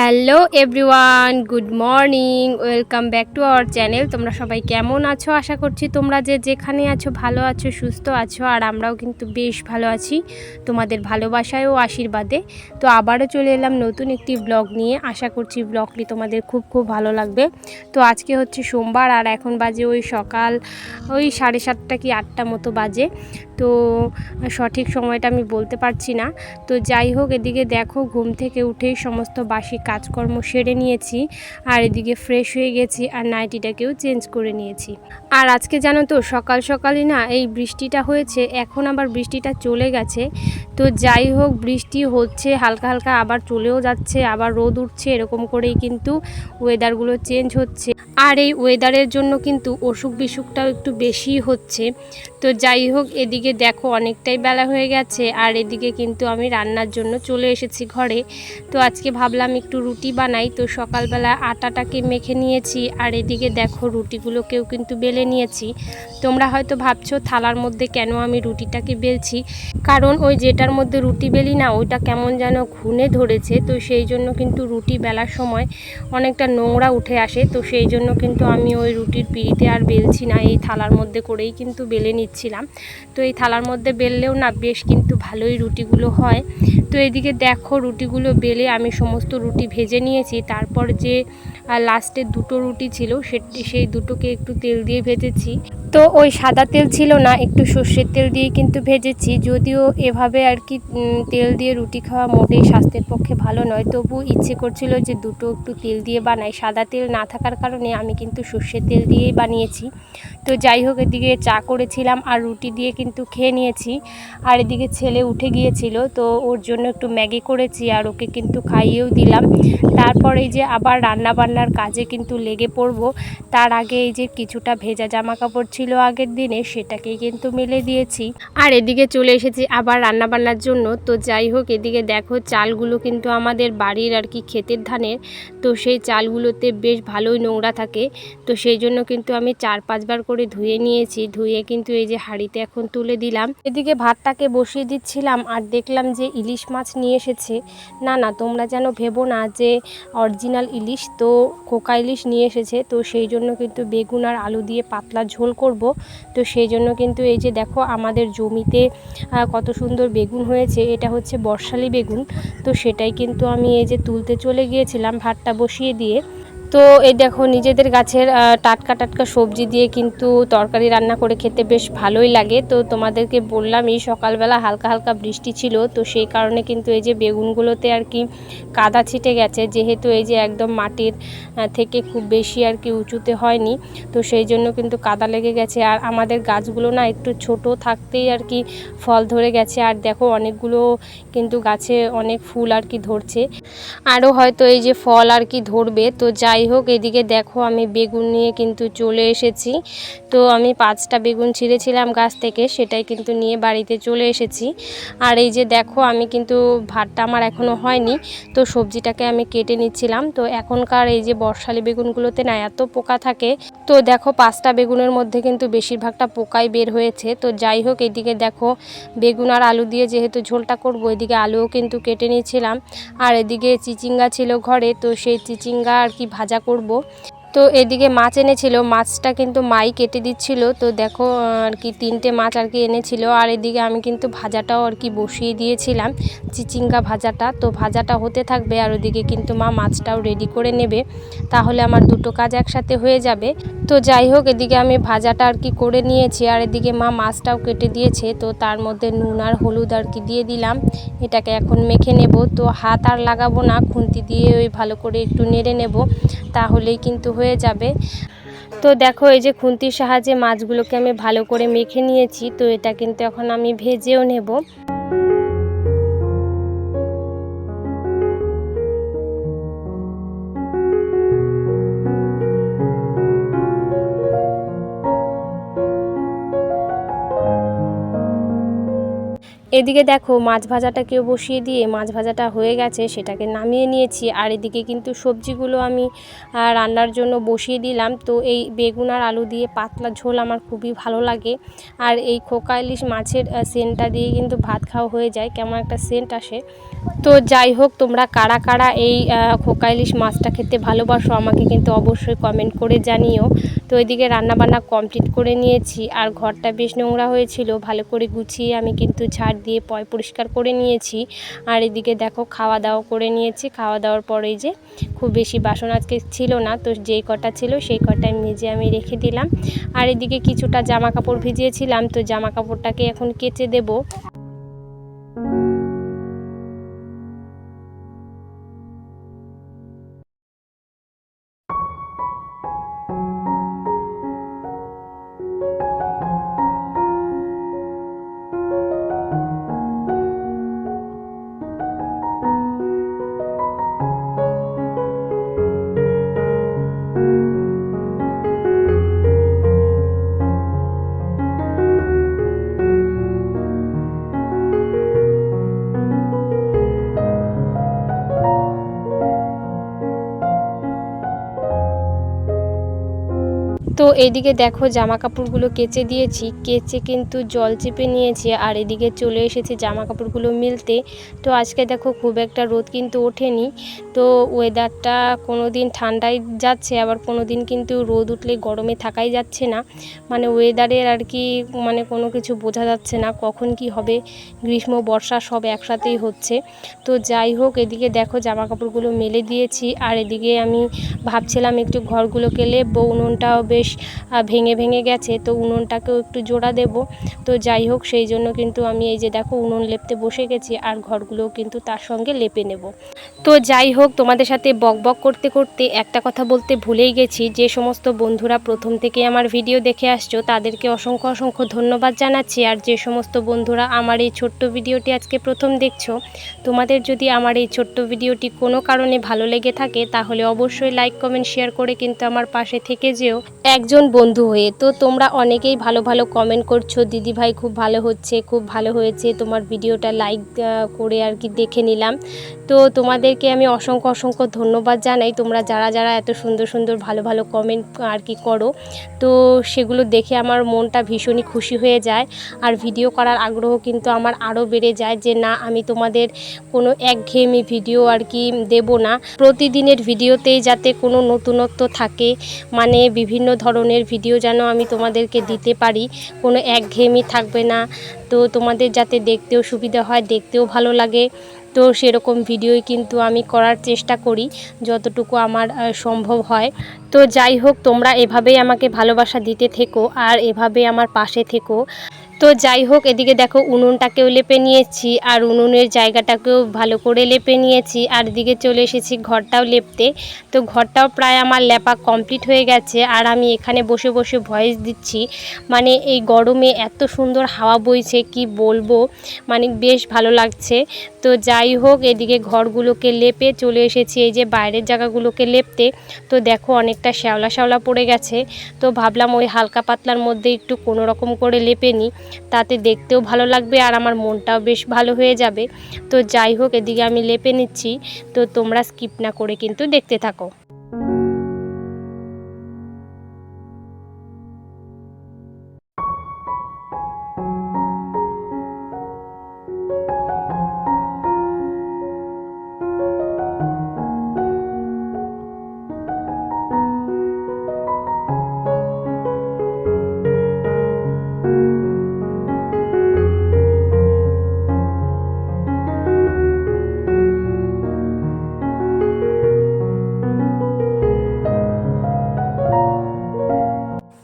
hello everyone, good morning, welcome back to our channel. তোমরা সবাই কেমন আছো? আশা করছি তোমরা যে যেখানে আছো ভালো আছো, সুস্থ আছো, আর আমরাও কিন্তু বেশ ভালো আছি তোমাদের ভালোবাসায় ও আশীর্বাদে। তো আবারও চলে এলাম নতুন একটি ব্লগ নিয়ে। আশা করছি ব্লগটি তোমাদের খুব খুব ভালো লাগবে। তো আজকে হচ্ছে সোমবার, আর এখন বাজে ওই সকাল, ওই সাড়ে সাতটা কি আটটা মতো বাজে। তো সঠিক সময়টা আমি বলতে পারছি না। তো যাই হোক, এদিকে দেখো, ঘুম থেকে উঠেই সমস্ত বাসি কাজকর্ম সেরে নিয়েছি, আর এদিকে ফ্রেশ হয়ে গেছি আর নাইটিটাকেও চেঞ্জ করে নিয়েছি। আর আজকে জানো তো, সকাল সকালই না এই বৃষ্টিটা হয়েছে, এখন আবার বৃষ্টিটা চলে গেছে। তো যাই হোক, বৃষ্টি হচ্ছে, হালকা হালকা আবার চলেও যাচ্ছে, আবার রোদ উঠছে, এরকম করেই কিন্তু ওয়েদারগুলো চেঞ্জ হচ্ছে। আর এই ওয়েদারের জন্য কিন্তু অসুখ বিসুখটাও একটু বেশি হচ্ছে। তো যাই হোক, এদিকে দেখো অনেকটাই বেলা হয়ে গেছে, আর এদিকে কিন্তু আমি রান্নার জন্য চলে এসেছি ঘরে। তো আজকে ভাবলাম একটু রুটি বানাই, তো সকালবেলা আটাটাকে মেখে নিয়েছি, আর এদিকে দেখো রুটিগুলোকেও কিন্তু বেলে নিয়েছি। তোমরা হয়তো ভাবছ, থালার মধ্যে কেন আমি রুটিটাকে বেলছি? কারণ ওই যেটার মধ্যে রুটি বেলি না, ওইটা কেমন যেন ঘুনে ধরেছে। তো সেই জন্য কিন্তু রুটি বেলার সময় অনেকটা নোংরা উঠে আসে, তো সেই জন্য কিন্তু আমি ওই রুটির পিড়িতে আর বেলছি না, এই থালার মধ্যে করেই কিন্তু বেলে নিচ্ছিলাম। তো এই থালার মধ্যে বেললেও না বেশ কিন্তু ভালোই রুটিগুলো হয়। তো এদিকে দেখো রুটিগুলো বেলে আমি সমস্ত রুটি ভেজে নিয়েছি, তারপর যে লাস্টে দুটো রুটি ছিল, সেটি সেই দুটোকে একটু তেল দিয়ে ভেজেছি। তো ওই সাদা তেল ছিল না, একটু সর্ষের তেল দিয়ে কিন্তু ভেজেছি। যদিও এভাবে আর কি তেল দিয়ে রুটি খাওয়া মোটেই স্বাস্থ্যের পক্ষে ভালো নয়। তবু ইচ্ছে করছিল যে দুটো একটু তেল দিয়ে বানাই। সাদা তেল না থাকার কারণে আমি কিন্তু সর্ষের তেল দিয়েই বানিয়েছি। তো যাই হোক, এদিকে চা করেছিলাম আর রুটি দিয়ে কিন্তু খেয়ে নিয়েছি। আর এদিকে ছেলে উঠে গিয়েছিল, তো ওর জন্য একটু ম্যাগি করেছি আর ওকে কিন্তু খাইয়েও দিলাম। তারপরে যে আবার রান্না বান্নার কাজে কিন্তু লেগে পড়ব। তার আগে এই যে কিছুটা ভেজা জামা কাপড় ছিল আগের দিনে, সেটাকেই কিন্তু মেলে দিয়েছি। আর এদিকে চলে এসেছি আবার রান্না বান্নার জন্য। তো যাই হোক, এদিকে দেখো চালগুলো কিন্তু আমাদের বাড়ির আর কি ক্ষেতের ধানের। তো সেই চালগুলোতে বেশ ভালোই নোংরা থাকে। তো সেই জন্য কিন্তু আমি চার পাঁচবার করে ধুয়ে নিয়েছি। ধুয়ে কিন্তু এই যে হাঁড়িতে এখন তুলে দিলাম। এদিকে ভাতটাকে বসিয়ে দিচ্ছিলাম আর দেখলাম যে ইলিশ মাছ নিয়ে এসেছে। না না, তোমরা যেন ভেবো না যে অরিজিনাল ইলিশ। তো কোকা ইলিশ নিয়ে এসেছে, তো সেই জন্য কিন্তু বেগুন আর আলু দিয়ে পাতলা ঝোল করব। তো সেই জন্য কিন্তু এই যে দেখো আমাদের জমিতে কত সুন্দর বেগুন হয়েছে, এটা হচ্ছে বর্ষালি বেগুন। তো সেটাই কিন্তু আমি এই যে তুলতে চলে গিয়েছিলাম ভাতটা বসিয়ে দিয়ে। তো এই দেখো, নিজেদের গাছের টাটকা টাটকা সবজি দিয়ে কিন্তু তরকারি রান্না করে খেতে বেশ ভালোই লাগে। তো তোমাদেরকে বললাম এই সকালবেলা হালকা হালকা বৃষ্টি ছিল, তো সেই কারণে কিন্তু এই যে বেগুনগুলোতে আর কি কাদা ছিটে গেছে। যেহেতু এই যে একদম মাটির থেকে খুব বেশি আর কি উঁচুতে হয়নি, তো সেই জন্য কিন্তু কাদা লেগে গেছে। আর আমাদের গাছগুলো না একটু ছোট থাকতেই আর কি ফল ধরে গেছে। আর দেখো, অনেকগুলো কিন্তু গাছে অনেক ফুল আর কি ধরছে। আরও হয়তো এই যে ফল আর কি ধরবে। তো যাই হোক, এদিকে দেখো আমি বেগুন নিয়ে কিন্তু চলে এসেছি। তো আমি পাঁচটা বেগুন ছিঁড়েছিলাম গাছ থেকে, সেটাই কিন্তু নিয়ে বাড়িতে চলে এসেছি। আর এই যে দেখো, আমি কিন্তু ভাতটা আমার এখনও হয়নি, তো সবজিটাকে আমি কেটে নিচ্ছিলাম। তো এখনকার এই যে বর্ষালি বেগুনগুলোতে না এত পোকা থাকে। তো দেখো, পাঁচটা বেগুনের মধ্যে কিন্তু বেশিরভাগটা পোকাই বের হয়েছে। তো যাই হোক, এদিকে দেখো, বেগুন আর আলু দিয়ে যেহেতু ঝোলটা করব, এদিকে আলুও কিন্তু কেটে নিয়েছিলাম আর এদিকে চিচিঙ্গা ছিল ঘরে তো সেই চিচিঙ্গা আর কি ভাজা করব। তো এদিকে মাছ এনেছিল, মাছটা কিন্তু মাই কেটে দিচ্ছিল। তো দেখো, আর কি তিনটে মাছ আর কি এনেছিল। আর এদিকে আমি কিন্তু ভাজাটাও আর কি বসিয়ে দিয়েছিলাম, চিচিঙ্গা ভাজাটা। তো ভাজাটা হতে থাকবে আর ওদিকে কিন্তু মা মাছটাও রেডি করে নেবে। তাহলে আমার দুটো কাজ একসাথে হয়ে যাবে। তো যাই হোক, এদিকে আমি ভাজাটা আর কি করে নিয়েছি। আর এদিকে মা মাছটাও কেটে দিয়েছে। তো তার মধ্যে নুন আর হলুদ আর কি দিয়ে দিলাম। এটাকে এখন মেখে নেব। তো হাত আর লাগাবো না, খুন্তি দিয়ে ওই ভালো করে একটু নেড়ে নেব। তাহলেই কিন্তু হয়ে যাবে। তো দেখো, এই যে খুন্তির সাহায্যে মাছগুলোকে আমি ভালো করে মেখে নিয়েছি, তো এটা কিন্তু এখন আমি ভেজেও নেব। এদিকে দেখো মাছ ভাজাটাকেও বসিয়ে দিয়ে মাছ ভাজাটা হয়ে গেছে, সেটাকে নামিয়ে নিয়েছি। আর এদিকে কিন্তু সবজিগুলো আমি রান্নার জন্য বসিয়ে দিলাম। তো এই বেগুন আর আলু দিয়ে পাতলা ঝোল আমার খুবই ভালো লাগে। আর এই খোকা ইলিশ মাছের সেন্টটা দিয়ে কিন্তু ভাত খাওয়া হয়ে যায়, কেমন একটা সেন্ট আসে। তো যাই হোক, তোমরা কারা কারা এই খোকা ইলিশ মাছটা খেতে ভালোবাসো আমাকে কিন্তু অবশ্যই কমেন্ট করে জানিও। তো এদিকে রান্নাবান্না কমপ্লিট করে নিয়েছি। আর ঘরটা বেশ নোংরা হয়েছিল, ভালো করে গুছিয়ে আমি কিন্তু ঝাড় দিয়ে পয় পরিষ্কার করে নিয়েছি। আর এদিকে দেখো খাওয়া দাওয়া করে নিয়েছি। খাওয়া দাওয়ার পরে যে খুব বেশি বাসন আজকে ছিল না, তো যেই কটা ছিল সেই কটাই মেজে আমি রেখে দিলাম। আর এদিকে কিছুটা জামা কাপড় ভিজিয়েছিলাম, তো জামা কাপড়টাকে এখন কেচে দেবো। এদিকে দেখো জামা কাপড়গুলো কেচে দিয়েছি। কেচে কিন্তু জল চেপে নিয়েছি আর এদিকে চলে এসেছে জামা কাপড়গুলো মিলতে। তো আজকে দেখো খুব একটা রোদ কিন্তু ওঠেনি। তো ওয়েদারটা কোনো দিন ঠান্ডায় যাচ্ছে, আবার কোনো দিন কিন্তু রোদ উঠলে গরমে থাকাই যাচ্ছে না। মানে ওয়েদারের আর কি মানে কোনো কিছু বোঝা যাচ্ছে না, কখন কি হবে, গ্রীষ্ম, বর্ষা সব একসাথেই হচ্ছে। তো যাই হোক, এদিকে দেখো জামা কাপড়গুলো মেলে দিয়েছি, আর এদিকে আমি ভাবছিলাম একটু ঘরগুলোকে লেপবো উনুনটাও বেশ ভেঙে ভেঙে গেছে, তো উনুনটাকেও একটু জোড়া দেব। তো যাই হোক, সেই জন্য কিন্তু আমি এই যে দেখো উনুন লেপতে বসে গেছি, আর ঘরগুলোও কিন্তু তার সঙ্গে লেপে নেব। তো যাই হোক তোমাদের সাথে বক বক করতে করতে একটা কথা বলতে ভুলেই গেছি। যে সমস্ত বন্ধুরা প্রথম থেকে আমার ভিডিও দেখে আসছো, তাদেরকে অসংখ্য অসংখ্য ধন্যবাদ জানাচ্ছি। আর যে সমস্ত বন্ধুরা আমার এই ছোট্ট ভিডিওটি আজকে প্রথম দেখছ, তোমাদের যদি আমার এই ছোট্ট ভিডিওটি কোনো কারণে ভালো লেগে থাকে, তাহলে অবশ্যই লাইক, কমেন্ট, শেয়ার করে কিন্তু আমার পাশে থেকে যেও একজন বন্ধু হয়ে। তো তোমরা অনেকেই ভালো ভালো কমেন্ট করছ, দিদি ভাই খুব ভালো হচ্ছে, খুব ভালো হয়েছে, তোমার ভিডিওটা লাইক করে আর কি দেখে নিলাম। তো তোমাদেরকে আমি অসংখ্য অসংখ্য অসংখ্য ধন্যবাদ জানাই। তোমরা যারা যারা এত সুন্দর সুন্দর, ভালো ভালো কমেন্ট আর কি করো, তো সেগুলো দেখে আমার মনটা ভীষণই খুশি হয়ে যায়। আর ভিডিও করার আগ্রহ কিন্তু আমার আরও বেড়ে যায় যে, না, আমি তোমাদের কোনো একঘেয়েমি ভিডিও আর কি দেব না। প্রতিদিনের ভিডিওতেই যাতে কোনো নতুনত্ব থাকে মানে বিভিন্ন ধরনের ভিডিও যেন আমি তোমাদেরকে দিতে পারি, কোনো একঘেয়েমি থাকবে না। তো তোমাদের যাতে দেখতেও সুবিধা হয়, দেখতেও ভালো লাগে। তো সেরকম ভিডিওই কিন্তু আমি করার চেষ্টা করি, যতটুকু আমার সম্ভব হয়। তো যাই হোক, তোমরা এভাবেই আমাকে ভালোবাসা দিতে থেকো আর এভাবে আমার পাশে থেকো। তো যাই হোক, এদিকে দেখো উনুনটাকেও লেপে নিয়েছি আর উনুনের জায়গাটাকেও ভালো করে লেপে নিয়েছি। আর এদিকে চলে এসেছি ঘরটাও লেপতে। তো ঘরটাও প্রায় আমার লেপা কমপ্লিট হয়ে গেছে আর আমি এখানে বসে বসে ভয়েস দিচ্ছি। মানে এই গরমে এত সুন্দর হাওয়া বইছে, কি বলব? মানে বেশ ভালো লাগছে। তো যাই হোক, এদিকে ঘরগুলোকে লেপে চলে এসেছি। এই যে বাইরের জায়গাগুলোকে লেপতে। তো দেখো অনেকটা শ্যাওলা শ্যাওলা পড়ে গেছে। তো ভাবলাম ওই হালকা পাতলার মধ্যে একটু কোনো রকম করে লেপে নিই তাতে দেখতেও ভালো লাগবে আর আমার মনটাও বেশ ভালো হয়ে যাবে। তো যাই হোক, এদিকে আমি লেপে নিচ্ছি। তো তোমরা স্কিপ না করে কিন্তু দেখতে থাকো।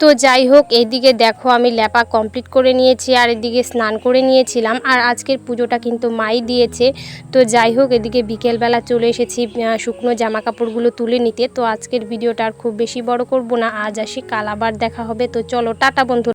তো যাই হোক এইদিকে দেখো আমি ল্যাপা কমপ্লিট করে নিয়েছি আর এদিকে স্নান করে নিয়েছিলাম আর আজকের পুজোটা কিন্তু মাই দিয়েছে। তো যাই হোক, এদিকে বিকেলবেলা চলে এসেছি শুকনো জামা কাপড়গুলো তুলে নিতে। তো আজকের ভিডিওটা আর খুব বেশি বড় করব না, আজ আসি, কাল আবার দেখা হবে। তো চলো, টাটা বন্ধু